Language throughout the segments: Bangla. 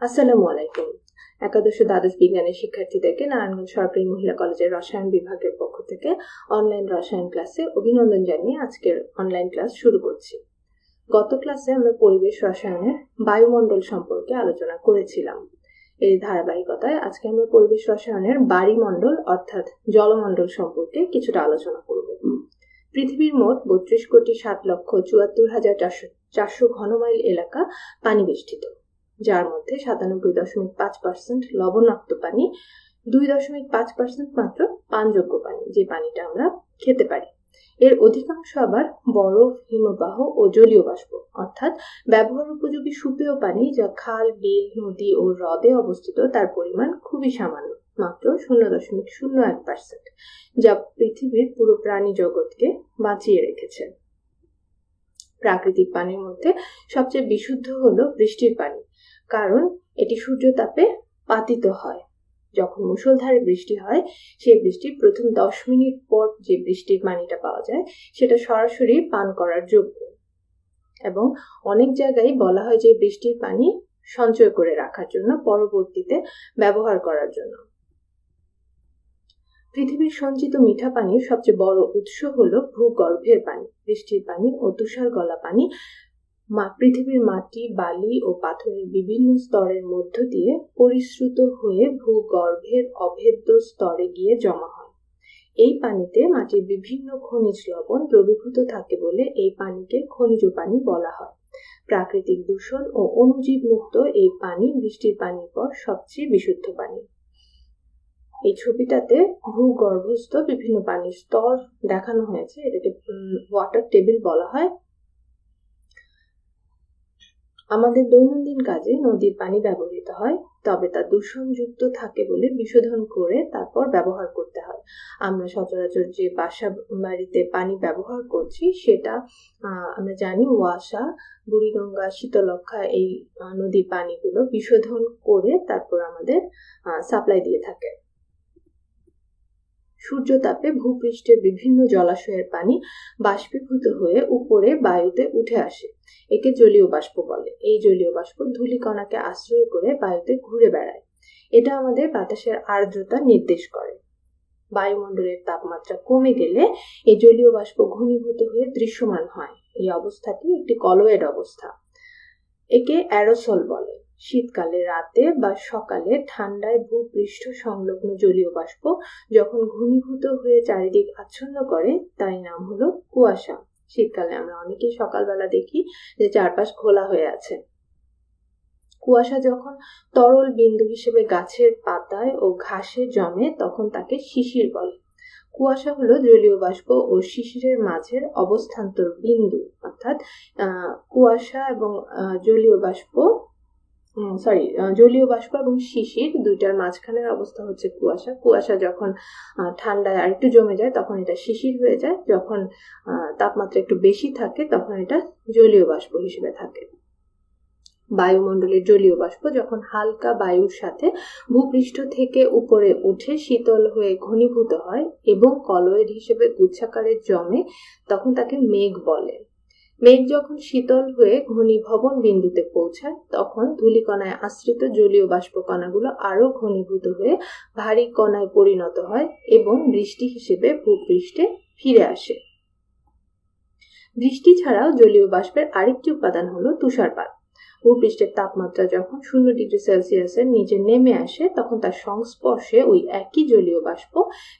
আসসালামু আলাইকুম। একাদশ দ্বাদশ বিজ্ঞানের শিক্ষার্থীদেরকে নারায়ণগঞ্জ সরকারি মহিলা কলেজের রসায়ন বিভাগের পক্ষ থেকে অনলাইন রসায়ন ক্লাসে অভিনন্দন জানিয়ে আজকের অনলাইন ক্লাস শুরু করছি। গত ক্লাসে আমরা পরিবেশ রসায়নের বায়ুমণ্ডল সম্পর্কে আলোচনা করেছিলাম। এই ধারাবাহিকতায় আজকে আমরা পরিবেশ রসায়নের বাড়িমণ্ডল অর্থাৎ জলমণ্ডল সম্পর্কে কিছুটা আলোচনা করব। পৃথিবীর মোট বত্রিশ কোটি সাত লক্ষ চুয়াত্তর হাজার চারশো চারশো ঘনমাইল এলাকা পানি বেষ্টিত যার মধ্যে সাতানব্বই দশমিক পাঁচ পার্সেন্ট লবণাক্ত পানি, দুই দশমিক পাঁচ পার্সেন্ট মাত্র পানযোগ্য পানি, যে পানিটা আমরা খেতে পারি। এর অধিকাংশ আবার বরফ, হিমবাহ ও জলীয় বাষ্প, অর্থাৎ ব্যবহার উপযোগী সুপেয় পানি যা খাল, বিল, নদী ও হ্রদে অবস্থিত, তার পরিমাণ খুবই সামান্য, মাত্র শূন্য দশমিক শূন্য এক পার্সেন্ট, যা পৃথিবীর পুরো প্রাণী জগৎকে বাঁচিয়ে রেখেছে। প্রাকৃতিক পানির মধ্যে সবচেয়ে বিশুদ্ধ হলো বৃষ্টির পানি। কারণ এটি সূর্য তাপে পাতিত হয়। যখন মুষলধারে বৃষ্টি হয়, সেই বৃষ্টির প্রথম দশ মিনিট পর যে বৃষ্টির পানিটা পাওয়া যায়, সেটা সরাসরি পান করার যোগ্য। এবং অনেক জায়গায় বলা হয় যে বৃষ্টির পানি সঞ্চয় করে রাখার জন্য, পরবর্তীতে ব্যবহার করার জন্য। পৃথিবীর সঞ্চিত মিঠা পানির সবচেয়ে বড় উৎস হল ভূগর্ভের পানি। বৃষ্টির পানি ও তুষার গলা পানি পৃথিবীর মাটি, বালি ও পাথরের বিভিন্ন স্তরের মধ্য দিয়ে পরিশ্রুত হয়ে ভূগর্ভের অভেদ্য স্তরে গিয়ে জমা হয়। এই পানিতে মাটির বিভিন্ন খনিজ লবণ দ্রবীভূত থাকে বলে এই পানিকে খনিজ পানি বলা হয়। প্রাকৃতিক দূষণ ও অনুজীব মুক্ত এই পানি বৃষ্টির পানির পর সবচেয়ে বিশুদ্ধ পানি। এই ছবিটাতে ভূগর্ভস্থ বিভিন্ন পানির স্তর দেখানো হয়েছে। এটাকে ওয়াটার টেবিল বলা হয়। আমাদের দৈনন্দিন কাজে নদীর পানি ব্যবহৃত হয়, তবে তা দূষণযুক্ত থাকে বলে বিশোধন করে তারপর ব্যবহার করতে হয়। আমরা সচরাচর যে বাসা বাড়িতে পানি ব্যবহার করছি, সেটা আমরা জানি ওয়াসা, বুড়িগঙ্গা শীতলক্ষা এই নদীর পানিগুলো বিশোধন করে তারপর আমাদের সাপ্লাই দিয়ে থাকে। সূর্যতাপে ভূপৃষ্ঠের বিভিন্ন জলাশয়ের পানি বাষ্পীভূত হয়ে উপরে বায়ুতে উঠে আসে। একে জলীয় বাষ্প বলে। এই জলীয় বাষ্প ধূলিকণাকে আশ্রয় করে বায়ুতে ঘুরে বেড়ায়। এটা আমাদের বাতাসের আর্দ্রতা নির্দেশ করে। বায়ুমণ্ডলের তাপমাত্রা কমে গেলে এই জলীয় বাষ্প ঘনীভূত হয়ে দৃশ্যমান হয়। এই অবস্থাটি একটি কলোয়েড অবস্থা। একে অ্যারোসল বলে। শীতকালে রাতে বা সকালে ঠান্ডায় ভূপৃষ্ঠ সংলগ্ন জলীয় বাষ্প যখন ঘনীভূত হয়ে চারিদিক আচ্ছন্ন করে তাই নাম হলো কুয়াশা। শীতকালে আমরা অনেকেই সকালবেলা দেখি যে চারপাশ খোলা হয়ে আছে। কুয়াশা যখন তরল বিন্দু হিসেবে গাছের পাতায় ও ঘাসে জমে তখন তাকে শিশির বলে। কুয়াশা হলো জলীয় বাষ্প ও শিশিরের মাঝের অবস্থান্তর বিন্দু। অর্থাৎ কুয়াশা এবং জলীয় বাষ্প সরি জলীয় বাষ্প এবং শিশির দুইটার মাঝখানের অবস্থা হচ্ছে কুয়াশা। কুয়াশা যখন ঠান্ডায় আর একটু জমে যায়, তখন এটা শিশির হয়ে যায়। যখন তাপমাত্রা একটু বেশি থাকে, তখন এটা জলীয় বাষ্প হিসেবে থাকে। বায়ুমণ্ডলের জলীয় বাষ্প যখন হালকা বায়ুর সাথে ভূপৃষ্ঠ থেকে উপরে উঠে শীতল হয়ে ঘনীভূত হয় এবং কলয়েড হিসেবে গুচ্ছাকারে জমে, তখন তাকে মেঘ বলে। মেঘ যখন শীতল হয়ে ঘনীভবন বিন্দুতে পৌঁছায়, তখন ধূলিকণায় আশ্রিত জলীয় বাষ্প কণাগুলো আরও ঘনীভূত হয়ে ভারী কণায় পরিণত হয় এবং বৃষ্টি হিসেবে ভূপৃষ্ঠে ফিরে আসে। বৃষ্টি ছাড়াও জলীয় বাষ্পের আরেকটি উপাদান হলো তুষারপাত। ভূপৃষ্ঠের তাপমাত্রা যখন শূন্য ডিগ্রি সেলসিয়াসের নিচে নেমে আসে, তখন তার সংস্পর্শে ওই একই জলীয় বাষ্প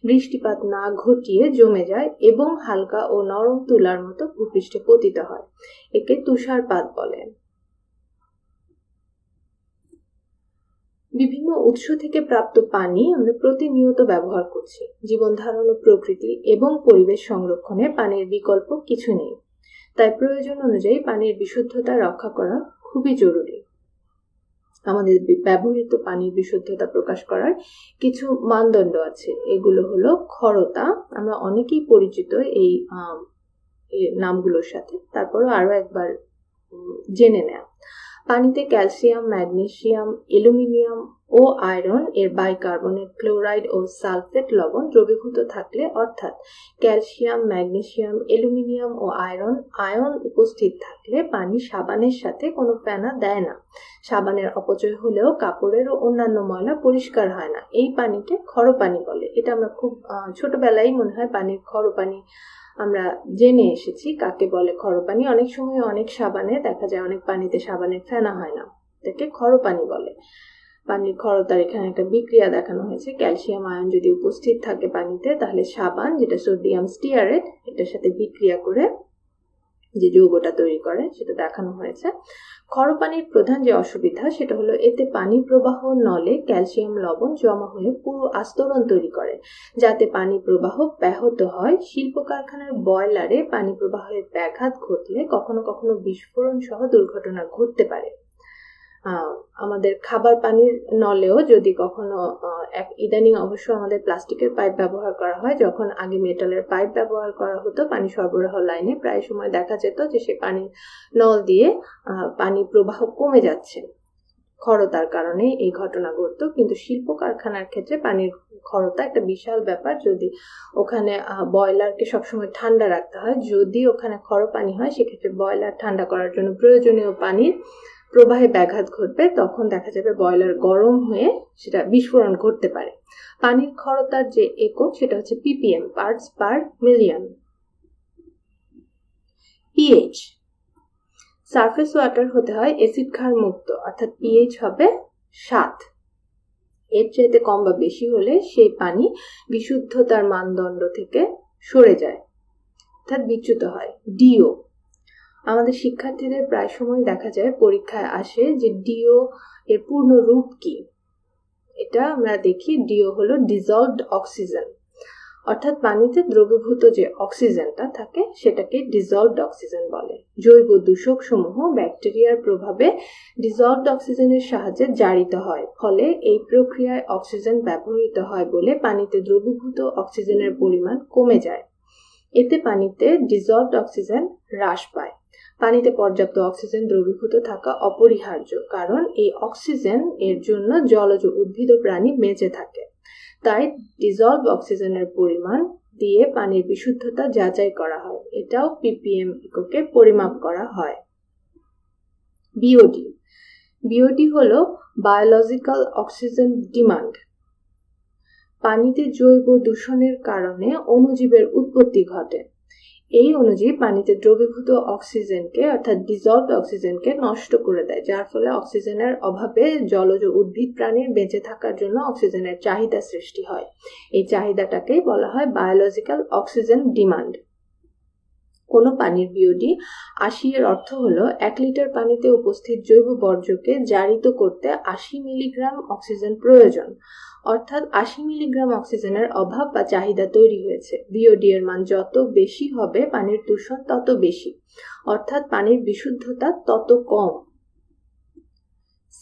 বৃষ্টিপাত না ঘটিয়ে জমে যায় এবং হালকা ও নরম তুলার মতো ভূপৃষ্ঠে পতিত হয়, একে তুষারপাত বলেন বিভিন্ন উৎস থেকে প্রাপ্ত পানি আমরা প্রতিনিয়ত ব্যবহার করছি। জীবন ধারণ ও প্রকৃতি এবং পরিবেশ সংরক্ষণে পানির বিকল্প কিছু নেই। তাই প্রয়োজন অনুযায়ী পানির বিশুদ্ধতা রক্ষা করা খুবই জরুরি। আমাদের ব্যবহৃত পানির বিশুদ্ধতা প্রকাশ করার কিছু মানদণ্ড আছে। এগুলো হলো খরতা আমরা অনেকেই পরিচিত এই নামগুলোর সাথে। তারপরও আরও একবার জেনে নেয়া। পানিতে ক্যালসিয়াম, ম্যাগনেসিয়াম, অ্যালুমিনিয়াম ও আয়রন, এর বাইকার্বনেট ক্লোরাইড ও সালফেট লবণ দ্রবীভূত থাকলে, অর্থাৎ ক্যালসিয়াম, ম্যাগনেসিয়াম, অ্যালুমিনিয়াম ও আয়রন, আয়ন উপস্থিত থাকলে পানি সাবানের সাথে কোনো ফেনা দেয় না। সাবানের অপচয় হলেও কাপড়ের ও অন্যান্য ময়লা পরিষ্কার হয় না। এই পানিকে খরপানি বলে। এটা আমরা খুব ছোটবেলায় মনে হয় পানির খরপানি আমরা জেনে এসেছি কাকে বলে খরপানি অনেক সময় অনেক সাবানে দেখা যায়, অনেক পানিতে সাবানের ফেনা হয় না, এটাকে খরপানি বলে। পানির খরতার এখানে একটা বিক্রিয়া দেখানো হয়েছে। ক্যালসিয়াম আয়ন যদি উপস্থিত থাকে পানিতে, তাহলে সাবান, যেটা সোডিয়াম স্টিয়ারেট, এটার সাথে বিক্রিয়া করে যে যৌগটা তৈরি করে, সেটা দেখানো হয়েছে। খরপানির প্রধান যে অসুবিধা, সেটা হলো এতে পানি প্রবাহ নলে ক্যালসিয়াম লবণ জমা হয়ে পুরো আস্তরণ তৈরি করে। যাতে পানি প্রবাহ ব্যাহত হয় শিল্প কারখানার বয়লারে পানি প্রবাহের ব্যাঘাত ঘটলে কখনো কখনো বিস্ফোরণ সহ দুর্ঘটনা ঘটতে পারে। আমাদের খাবার পানির নলেও যদি কখনো এক ইদানিং অবশ্য আমাদের প্লাস্টিকের পাইপ ব্যবহার করা হয়। যখন আগে মেটালের পাইপ ব্যবহার করা হতো, পানি সরবরাহ লাইনে প্রায় সময় দেখা যেত যে সে পানির নল দিয়ে পানি প্রবাহ কমে যাচ্ছে। খরতার কারণে এই ঘটনা ঘটতো। কিন্তু শিল্প কারখানার ক্ষেত্রে পানির খরতা একটা বিশাল ব্যাপার। যদি ওখানে বয়লারকে সবসময় ঠান্ডা রাখতে হয়, যদি ওখানে খর পানি হয়, সেক্ষেত্রে বয়লার ঠান্ডা করার জন্য প্রয়োজনীয় পানির প্রবাহে ব্যাঘাত ঘটবে, তখন দেখা যাবে বয়লার গরম হয়ে সেটা বিস্ফোরণ ঘটতে পারে। পানির খরতার যে একক, সেটা হচ্ছে PPM parts per million PH surface water হতে হয় অ্যাসিড ক্ষার মুক্ত, অর্থাৎ পিএইচ হবে সাত। এর চাইতে কম বা বেশি হলে সেই পানি বিশুদ্ধতার মানদণ্ড থেকে সরে যায়, অর্থাৎ বিচ্যুত হয় ডিও আমাদের শিক্ষার্থীদের প্রায় সময় দেখা যায় পরীক্ষায় আসে যে ডিও এর পূর্ণ রূপ কি। এটা আমরা দেখি ডিও হলো ডিজলভড অক্সিজেন অর্থাৎ পানিতে দ্রবীভূত যে অক্সিজেনটা থাকে সেটাকে ডিজলভড অক্সিজেন বলে। জৈব দূষক সমূহ ব্যাকটেরিয়ার প্রভাবে ডিজলভড অক্সিজেনের সাহায্যে জারিত হয়, ফলে এই প্রক্রিয়ায় অক্সিজেন ব্যবহৃত হয় বলে পানিতে দ্রবীভূত অক্সিজেনের পরিমাণ কমে যায়। এতে পানিতে ডিজলভড অক্সিজেন হ্রাস পায়। পানিতে পর্যাপ্ত অক্সিজেন দ্রবীভূত থাকা অপরিহার্য, কারণ এই অক্সিজেন এর জন্য জলজ উদ্ভিদ প্রাণী বেঁচে থাকে। তাই ডিজলভ অক্সিজেনের পরিমাণ দিয়ে পানির বিশুদ্ধতা যাচাই করা হয়। এটাও পিপিএম এককে পরিমাপ করা হয়। বিওডি বিওডি হলো বায়োলজিক্যাল অক্সিজেন ডিমান্ড পানিতে জৈব দূষণের কারণে অণুজীবের উৎপত্তি ঘটে। এই অনুযায়ী পানিতে দ্রবীভূত অক্সিজেনকে অর্থাৎ ডিজলভ অক্সিজেনকে নষ্ট করে দেয়, যার ফলে অক্সিজেনের অভাবে জলজ উদ্ভিদ প্রাণীর বেঁচে থাকার জন্য অক্সিজেনের চাহিদা সৃষ্টি হয়। এই চাহিদাটাকেই বলা হয় বায়োলজিক্যাল অক্সিজেন ডিমান্ড কোনো পানির বিওডি আশি এর অর্থ হলো এক লিটার পানিতে উপস্থিত জৈব বর্জ্যকে জারিত করতে আশি মিলিগ্রাম অক্সিজেন প্রয়োজন। অর্থাৎ আশি মিলিগ্রাম অক্সিজেনের অভাব বা চাহিদা তৈরি হয়েছে। বিওডি এর মান যত বেশি হবে, পানির দূষণ তত বেশি। অর্থাৎ পানির বিশুদ্ধতা তত কম।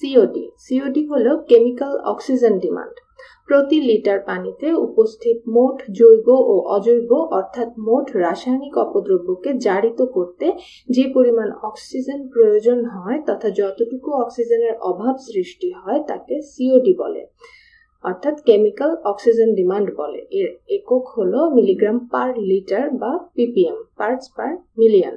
সিওডি। সিওডি হলো কেমিক্যাল অক্সিজেন ডিমান্ড। প্রতি লিটার পানিতে উপস্থিত মোট জৈব ও অজৈব, অর্থাৎ মোট রাসায়নিক অপদ্রব্যকে জারিত করতে যে পরিমাণ অক্সিজেন প্রয়োজন হয় তথা যতটুকু অক্সিজেনের অভাব সৃষ্টি হয় তাকে সিওডি বলে, অর্থাৎ কেমিক্যাল অক্সিজেন ডিমান্ড বলে। এর একক হলো মিলিগ্রাম পার লিটার বা পিপিএম, পার্টস পার মিলিয়ন।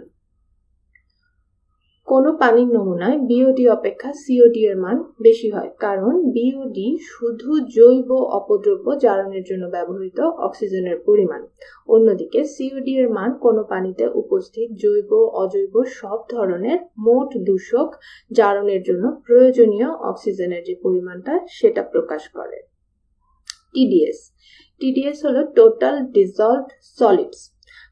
কোনো পানির নমুনায় বিওডি অপেক্ষা সিওডি এর মান বেশি হয়, কারণ বিওডি শুধু জৈব অপদ্রব্য জারণের জন্য ব্যবহৃত অক্সিজেনের পরিমাণ। অন্যদিকে সিওডি এর মান কোনো পানিতে উপস্থিত জৈব, অজৈব সব ধরনের মোট দূষক জারণের জন্য প্রয়োজনীয় অক্সিজেনের যে পরিমাণটা সেটা প্রকাশ করে। টিডিএস টিডিএস হলো টোটাল ডিজলভড সলিডস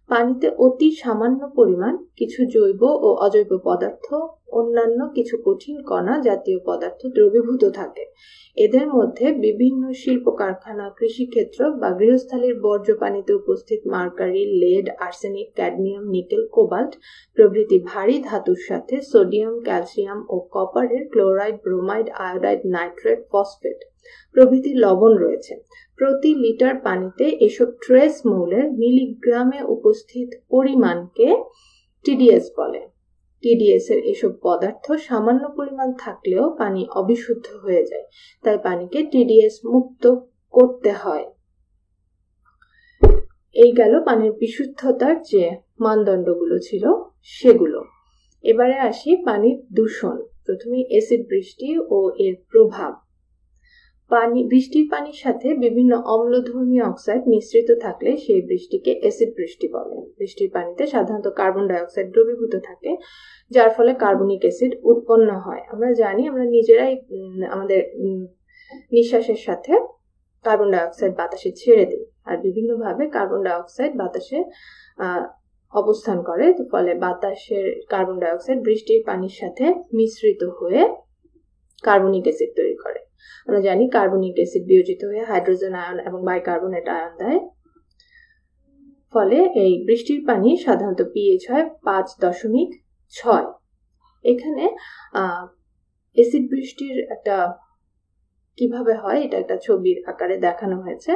পানিতে অতি সামান্য পরিমাণ কিছু জৈব ও অজৈব পদার্থ, অন্যান্য কিছু কঠিন কণা জাতীয় পদার্থ দ্রবীভূত থাকে। এদের মধ্যে বিভিন্ন শিল্প কারখানা কৃষিক্ষেত্র বা গৃহস্থালীর বর্জ্য পানিতে উপস্থিত mercury, lead, arsenic, cadmium, nickel, cobalt প্রভৃতি ভারী ধাতুর সাথে সোডিয়াম, ক্যালসিয়াম ও কপারের chloride bromide iodide nitrate phosphate প্রভৃতি লবণ রয়েছে। প্রতি লিটার পানিতে এসব ট্রেস মৌলের মিলিগ্রামে উপস্থিত পরিমাণকে টিডিএস বলে। টিডিএস এর এসব পদার্থ সামান্য পরিমাণ থাকলেও পানি অবিশুদ্ধ হয়ে যায়, তাই পানিকে টিডিএস মুক্ত করতে হয়। এই গেল পানির বিশুদ্ধতার যে মানদণ্ডগুলো ছিল সেগুলো। এবারে আসি পানির দূষণ, প্রথমে এসিড বৃষ্টি ও এর প্রভাব। পানি, বৃষ্টির পানির সাথে বিভিন্ন অম্লধর্মী অক্সাইড মিশ্রিত থাকলে সেই বৃষ্টিকে অ্যাসিড বৃষ্টি বলে। বৃষ্টির পানিতে সাধারণত কার্বন ডাইঅক্সাইড দ্রবীভূত থাকে, যার ফলে কার্বনিক অ্যাসিড উৎপন্ন হয়। আমরা জানি, আমরা নিজেরাই আমাদের নিঃশ্বাসের সাথে কার্বন ডাইঅক্সাইড বাতাসে ছেড়ে দিই। আর বিভিন্নভাবে কার্বন ডাইঅক্সাইড বাতাসে অবস্থান করে। ফলে বাতাসের কার্বন ডাইঅক্সাইড বৃষ্টির পানির সাথে মিশ্রিত হয়ে কার্বনিক অ্যাসিড তৈরি করে। আমরা জানি কার্বনিক অ্যাসিড বিয়োজিত হয়ে হাইড্রোজেন আয়ন এবং বাইকার্বনেট আয়ন দেয়। ফলে এই বৃষ্টির পানি সাধারণত পিএইচ হয় পাঁচ দশমিক ছয়। এখানে অ্যাসিড বৃষ্টির একটা কীভাবে হয় এটা একটা ছবির আকারে দেখানো হয়েছে।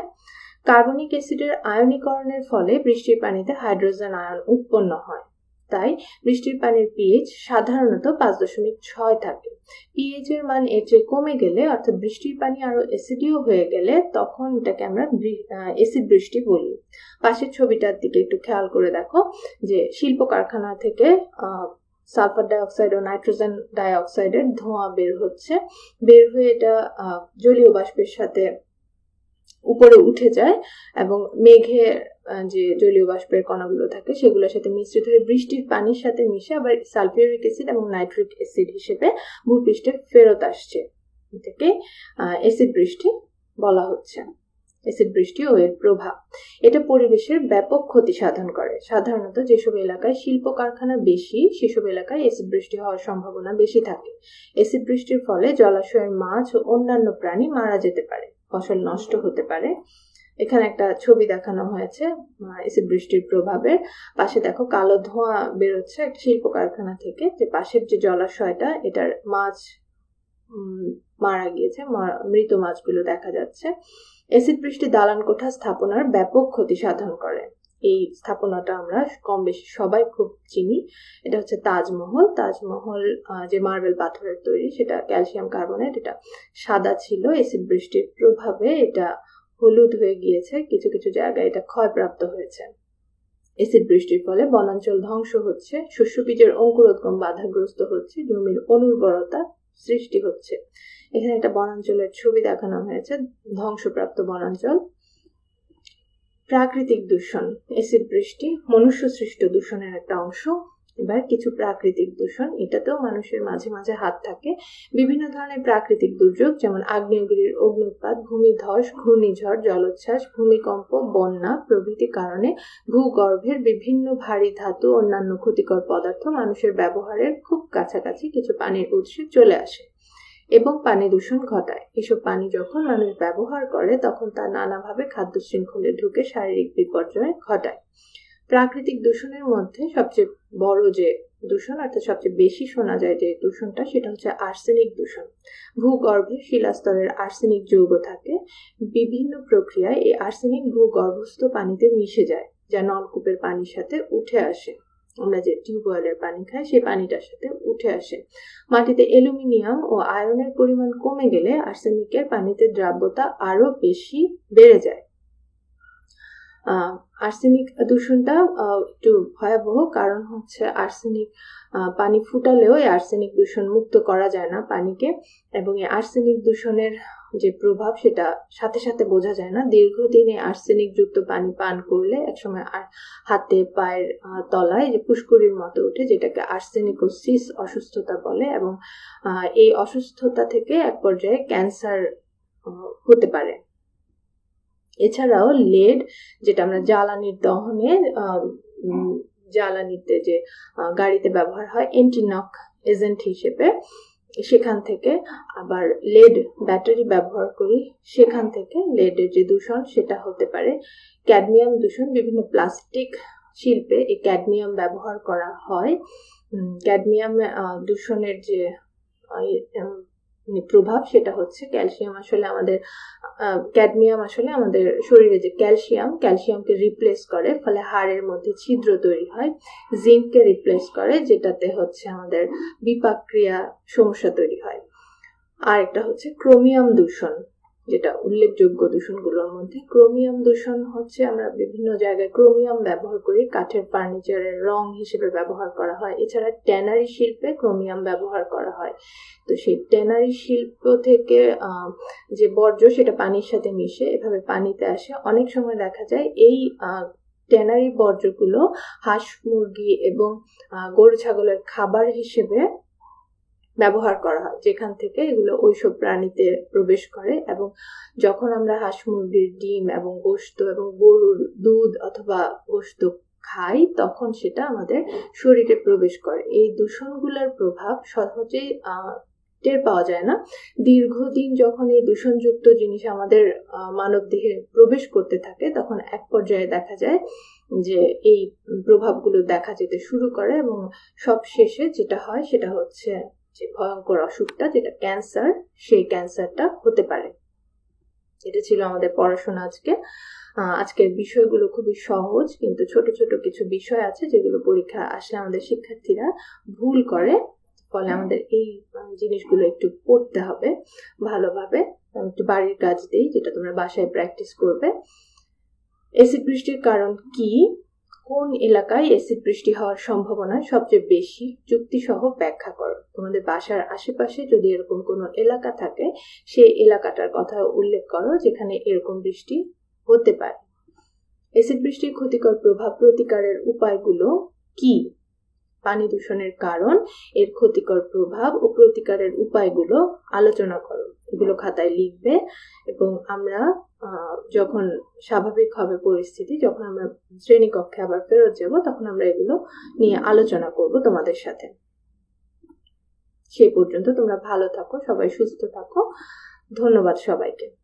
কার্বনিক অ্যাসিডের আয়নীকরণের ফলে বৃষ্টির পানিতে হাইড্রোজেন আয়ন উৎপন্ন হয়। তাই বৃষ্টির পানির পিএইচ সাধারণত পাঁচ দশমিক ছয় থাকে। পিএইচ এর মান এর চেয়ে কমে গেলে, অর্থাৎ বৃষ্টির পানি আরও অ্যাসিডিও হয়ে গেলে, তখন এটাকে আমরা অ্যাসিড বৃষ্টি বলি। পাশের ছবিটার দিকে একটু খেয়াল করে দেখো যে শিল্প কারখানা থেকে সালফার ডাইঅক্সাইড ও নাইট্রোজেন ডাইঅক্সাইডের ধোঁয়া বের হচ্ছে। বের হয়ে এটা জলীয় বাষ্পের সাথে উপরে উঠে যায় এবং মেঘে যে জলীয় বাষ্পের কণাগুলো থাকে, সেগুলোর সাথে মিশ্রিত হয়ে বৃষ্টির পানির সাথে মিশে আবার সালফিউরিক অ্যাসিড এবং নাইট্রিক অ্যাসিড হিসেবে ভূপৃষ্ঠে ফেরত আসছে। এটাকে অ্যাসিড বৃষ্টি বলা হচ্ছে। অ্যাসিড বৃষ্টি ও এর প্রভাব। এটা পরিবেশের ব্যাপক ক্ষতি সাধন করে। সাধারণত যেসব এলাকায় শিল্প কারখানা বেশি, সেসব এলাকায় অ্যাসিড বৃষ্টি হওয়ার সম্ভাবনা বেশি থাকে। অ্যাসিড বৃষ্টির ফলে জলাশয়ের মাছ ও অন্যান্য প্রাণী মারা যেতে পারে। ফসল নষ্ট হতে পারে। এখানে একটা ছবি দেখানো হয়েছে এসিড বৃষ্টির প্রভাবের পাশে দেখো কালো ধোঁয়া বেরোচ্ছে একটা শিল্প কারখানা থেকে। যে পাশের যে জলাশয়টা, এটার মাছ মারা গিয়েছে মৃত মাছগুলো দেখা যাচ্ছে। এসিড বৃষ্টি দালান কোঠা স্থাপনার ব্যাপক ক্ষতি সাধন করে। এই স্থাপনাটা আমরা কম বেশি সবাই খুব চিনি। এটা হচ্ছে তাজমহল। তাজমহল যে মার্বেল পাথরের তৈরি, সেটা ক্যালসিয়াম কার্বনেট, এটা সাদা ছিল। এসিড বৃষ্টির প্রভাবে এটা হলুদ হয়ে গিয়েছে, কিছু কিছু জায়গায় এটা ক্ষয়প্রাপ্ত হয়েছে। এসিড বৃষ্টির ফলে বনাঞ্চল ধ্বংস হচ্ছে, শস্য বীজের অঙ্কুরোদ্গম বাধাগ্রস্ত হচ্ছে, জমির অনুর্বরতা সৃষ্টি হচ্ছে। এখানে একটা বনাঞ্চলের ছবি দেখানো হয়েছে, ধ্বংসপ্রাপ্ত বনাঞ্চল। প্রাকৃতিক দূষণ এসিড বৃষ্টি মনুষ্য সৃষ্ট দূষণের একটা অংশ। এবার কিছু প্রাকৃতিক দূষণ, এটাতেও মানুষের মাঝে মাঝে হাত থাকে। বিভিন্ন ধরনের প্রাকৃতিক দুর্যোগ, যেমন আগ্নেয়গিরির অগ্নুৎপাত ভূমিধস, ঘূর্ণিঝড়, জলোচ্ছ্বাস, ভূমিকম্প, বন্যা প্রভৃতি কারণে ভূগর্ভের বিভিন্ন ভারী ধাতু, অন্যান্য ক্ষতিকর পদার্থ মানুষের ব্যবহারের খুব কাছাকাছি কিছু পানির উৎসে চলে আসে এবং পানি দূষণ ঘটায়। এসব পানি যখন মানুষ ব্যবহার করে, তখন তা নানাভাবে খাদ্য শৃঙ্খলে ঢুকে শারীরিক বিপর্যয় ঘটায়। প্রাকৃতিক দূষণের মধ্যে সবচেয়ে বড় যে দূষণ, অর্থাৎ সবচেয়ে বেশি শোনা যায় যে দূষণটা, সেটা হচ্ছে আর্সেনিক দূষণ। ভূগর্ভে শিলাস্তরের আর্সেনিক যৌগ থাকে। বিভিন্ন প্রক্রিয়ায় এই আর্সেনিক ভূগর্ভস্থ পানিতে মিশে যায়, যা নলকূপের পানির সাথে উঠে আসে। আমরা যে টিউবওয়েলের পানি খাই, সেই পানিটার সাথে উঠে আসে। মাটিতে অ্যালুমিনিয়াম ও আয়রনের পরিমাণ কমে গেলে আর্সেনিকের পানিতে দ্রাব্যতা আরও বেশি বেড়ে যায়। আর্সেনিক দূষণটা একটু ভয়াবহ কারণ হচ্ছে আর্সেনিক পানি ফুটালেও এই আর্সেনিক দূষণ মুক্ত করা যায় না পানিকে এবং এই আর্সেনিক দূষণের যে প্রভাব সেটা সাথে সাথে বোঝা যায় না। দীর্ঘদিন এই আর্সেনিক যুক্ত পানি পান করলে একসময় আর হাতে, পায়ের তলায় যে পুষ্করির মতো ওঠে যেটাকে আর্সেনিকোসিস অসুস্থতা বলে এবং এই অসুস্থতা থেকে এক পর্যায়ে ক্যান্সার হতে পারে। এছাড়াও লেড, যেটা আমরা জ্বালানির দহনে জ্বালানিতে যে গাড়িতে ব্যবহার হয় এন্টিনক এজেন্ট হিসেবে, সেখান থেকে আবার লেড ব্যাটারি ব্যবহার করি। সেখান থেকে লেডের যে দূষণ, সেটা হতে পারে ক্যাডমিয়াম দূষণ, বিভিন্ন প্লাস্টিক শিল্পে এই ক্যাডমিয়াম ব্যবহার করা হয়। ক্যাডমিয়াম দূষণের যে প্রভাব সেটা হচ্ছে ক্যালসিয়াম আসলে আমাদের ক্যাডমিয়াম আসলে আমাদের শরীরে যে ক্যালসিয়াম ক্যালসিয়ামকে রিপ্লেস করে, ফলে হাড়ের মধ্যে ছিদ্র তৈরি হয় জিঙ্ককে রিপ্লেস করে, যেটাতে হচ্ছে আমাদের বিপাক্রিয়া সমস্যা তৈরি হয়। আর একটা হচ্ছে ক্রোমিয়াম দূষণ। যেটা উল্লেখযোগ্য দূষণগুলোর মধ্যে। ক্রোমিয়াম দূষণ হচ্ছে আমরা বিভিন্ন জায়গায় ক্রোমিয়াম ব্যবহার করি, কাঠের ফার্নিচারের রং হিসেবে ব্যবহার করা হয়। এছাড়া ট্যানারি শিল্পে ক্রোমিয়াম ব্যবহার করা হয়। তো সেই ট্যানারি শিল্প থেকে যে বর্জ্য সেটা পানির সাথে মিশে এভাবে পানিতে আসে। অনেক সময় দেখা যায় এই ট্যানারি বর্জ্যগুলো হাঁস মুরগি এবং গরু ছাগলের খাবার হিসেবে ব্যবহার করা হয়, যেখান থেকে এগুলো ওইসব প্রাণীতে প্রবেশ করে এবং যখন আমরা হাঁস, মুরগির ডিম এবং গোস্ত এবং গরুর দুধ অথবা গোস্ত খাই, তখন সেটা আমাদের শরীরে প্রবেশ করে। এই দূষণগুলোর প্রভাব সহজেই টের পাওয়া যায় না। দীর্ঘদিন যখন এই দূষণযুক্ত জিনিস আমাদের মানব দেহে প্রবেশ করতে থাকে, তখন এক পর্যায়ে দেখা যায় যে এই প্রভাবগুলো দেখা যেতে শুরু করে এবং সব শেষে যেটা হয় সেটা হচ্ছে যে ভয়ঙ্কর অসুখটা, যেটা ক্যান্সার সেই ক্যান্সারটা হতে পারে। এটা ছিল আমাদের পড়াশোনা আজকে। আজকের বিষয়গুলো খুবই সহজ, কিন্তু ছোট ছোট কিছু বিষয় আছে যেগুলো পরীক্ষা আসে আমাদের শিক্ষার্থীরা ভুল করে। ফলে আমাদের এই জিনিসগুলো একটু পড়তে হবে ভালোভাবে। একটু বাড়ির কাজ দিই, যেটা তোমরা বাসায় প্র্যাকটিস করবে। এসিড বৃষ্টির কারণ কি? কোন এলাকায় এসিড বৃষ্টি হওয়ার সম্ভাবনা সবচেয়ে বেশি? যুক্তিসহ ব্যাখ্যা করো। তোমাদের বাসার আশেপাশে যদি এরকম কোনো এলাকা থাকে, সেই এলাকাটার কথা উল্লেখ করো যেখানে এরকম বৃষ্টি হতে পারে। এসিড বৃষ্টির ক্ষতিকর প্রভাব প্রতিকারের উপায়গুলো কি? পানি দূষণের কারণ, এর ক্ষতিকর প্রভাব ও প্রতিকারের উপায়গুলো আলোচনা করো। এগুলো খাতায় লিখবে এবং আমরা যখন স্বাভাবিক হবে পরিস্থিতি, যখন আমরা শ্রেণীকক্ষে আবার ফেরত যাব, তখন আমরা এগুলো নিয়ে আলোচনা করব তোমাদের সাথে। সেই পর্যন্ত তোমরা ভালো থাকো, সবাই সুস্থ থাকো। ধন্যবাদ সবাইকে।